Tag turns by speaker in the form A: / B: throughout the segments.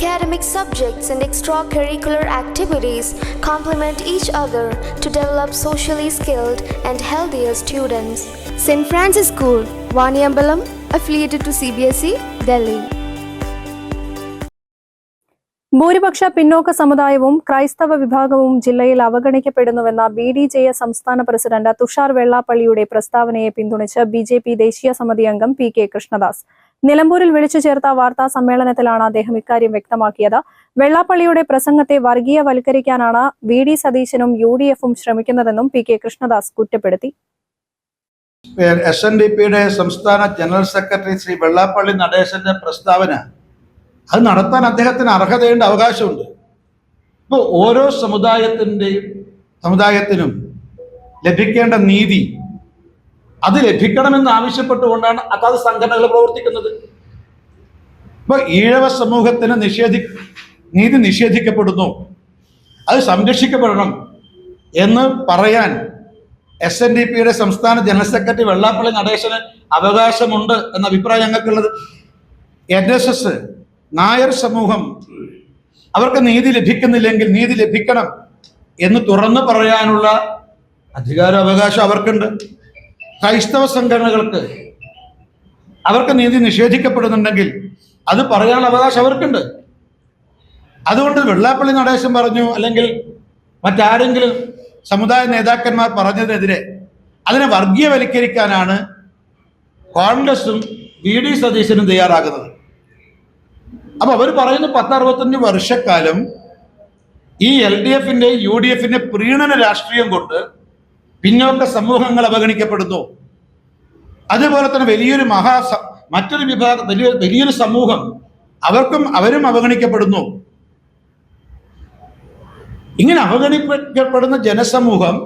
A: Academic subjects and extracurricular activities complement each other to develop socially skilled and healthier students. St. Francis School, Vaniambalam, affiliated to CBSE, Delhi.
B: ഭൂരിപക്ഷ പിന്നോക്ക സമുദായവും ക്രൈസ്തവ വിഭാഗവും ജില്ലയിൽ അവഗണിക്കപ്പെടുന്നുവെന്ന B D J S സംസ്ഥാന president Thushar വെള്ളാപ്പള്ളിയുടെ പ്രസ്താവനയെ പിന്തുണച്ച് ബി ജെ പി ദേശീയ സമിതി അംഗം പി കെ കൃഷ്ണദാസ് നിലമ്പൂരിൽ വിളിച്ചു ചേർത്ത വാർത്താ സമ്മേളനത്തിലാണ് അദ്ദേഹം ഇക്കാര്യം വ്യക്തമാക്കിയത് വെള്ളാപ്പള്ളിയുടെ പ്രസംഗത്തെ വർഗീയവൽക്കരിക്കാനാണ് വി ഡി സതീശനും യു ഡി എഫും ശ്രമിക്കുന്നതെന്നും പി കെ കൃഷ്ണദാസ് കുറ്റപ്പെടുത്തി
C: എസ് എൻ ഡി പിയുടെ സംസ്ഥാന ജനറൽ സെക്രട്ടറി ശ്രീ വെള്ളാപ്പള്ളി നടേശന്റെ പ്രസ്താവന അത് നടത്താൻ അദ്ദേഹത്തിന് അർഹതയുണ്ട് അവകാശമുണ്ട് ഇപ്പോൾ ഓരോ സമുദായത്തിൻ്റെയും സമുദായത്തിനും ലഭിക്കേണ്ട നീതി അത് ലഭിക്കണമെന്ന് ആവശ്യപ്പെട്ടുകൊണ്ടാണ് അതാത് സംഘടനകൾ പ്രവർത്തിക്കുന്നത് ഇപ്പൊ ഈഴവ സമൂഹത്തിന് നിഷേധി നീതി നിഷേധിക്കപ്പെടുന്നു അത് സംരക്ഷിക്കപ്പെടണം എന്ന് പറയാൻ എസ് എൻ ഡി പിയുടെ സംസ്ഥാന ജനറൽ സെക്രട്ടറി വെള്ളാപ്പള്ളി നടേശന് അവകാശമുണ്ട് എന്ന അഭിപ്രായം ഞങ്ങൾക്കുള്ളത് എൻ എസ് എസ് നായർ സമൂഹം അവർക്ക് നീതി ലഭിക്കുന്നില്ലെങ്കിൽ നീതി ലഭിക്കണം എന്ന് തുറന്നു പറയാനുള്ള അധികാര അവകാശം അവർക്കുണ്ട് ക്രൈസ്തവ സംഘടനകൾക്ക് അവർക്ക് നീതി നിഷേധിക്കപ്പെടുന്നുണ്ടെങ്കിൽ അത് പറയാനുള്ള അവകാശം അവർക്കുണ്ട് അതുകൊണ്ട് വെള്ളാപ്പള്ളി നടേശൻ പറഞ്ഞു അല്ലെങ്കിൽ മറ്റാരെങ്കിലും സമുദായ നേതാക്കന്മാർ പറഞ്ഞതിനെതിരെ അതിനെ വർഗീയവൽക്കരിക്കാനാണ് കോൺഗ്രസും വി ഡി സതീശനും തയ്യാറാകുന്നത് അപ്പൊ അവർ പറയുന്ന പത്തറുപത്തഞ്ച് വർഷക്കാലം ഈ എൽ ഡി എഫിന്റെ യു ഡി എഫിന്റെ പ്രീണന രാഷ്ട്രീയം കൊണ്ട് പിന്നോക്ക സമൂഹങ്ങൾ അവഗണിക്കപ്പെടുന്നു അതുപോലെ തന്നെ വലിയൊരു മഹാ മറ്റൊരു വിഭാഗം വലിയ വലിയൊരു സമൂഹം അവർക്കും അവരും അവഗണിക്കപ്പെടുന്നു ഇങ്ങനെ അവഗണിക്കപ്പെടുന്ന ജനസമൂഹം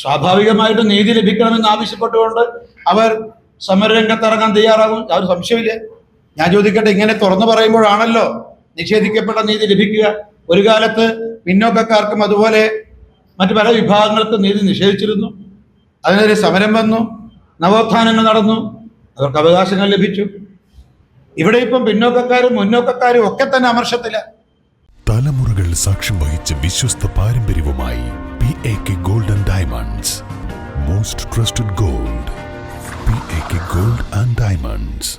C: സ്വാഭാവികമായിട്ടും നീതി ലഭിക്കണമെന്ന് ആവശ്യപ്പെട്ടുകൊണ്ട് അവർ സമരരംഗത്തിറങ്ങാൻ തയ്യാറാകും ആ ഒരു സംശയമില്ല ഞാൻ ചോദിക്കട്ടെ ഇങ്ങനെ തുറന്നു പറയുമ്പോഴാണല്ലോ നിഷേധിക്കപ്പെട്ട നീതി ലഭിക്കുക ഒരു കാലത്ത് പിന്നോക്കക്കാർക്കും അതുപോലെ മറ്റ് പല വിഭാഗങ്ങൾക്കും നീതി നിഷേധിച്ചിരുന്നു അതിനെതിരെ സമരം വന്നു നവോത്ഥാനങ്ങൾ നടന്നു അവർക്ക് അവകാശങ്ങൾ ലഭിച്ചു ഇവിടെ ഇപ്പം പിന്നോക്കക്കാരും മുന്നോക്കക്കാരും ഒക്കെ തന്നെ അമർഷത്തില്ല തലമുറകൾ സാക്ഷ്യം വഹിച്ച വിശ്വസ്ത പാരമ്പര്യവുമായി P A K golden diamonds most trusted gold P A K gold and diamonds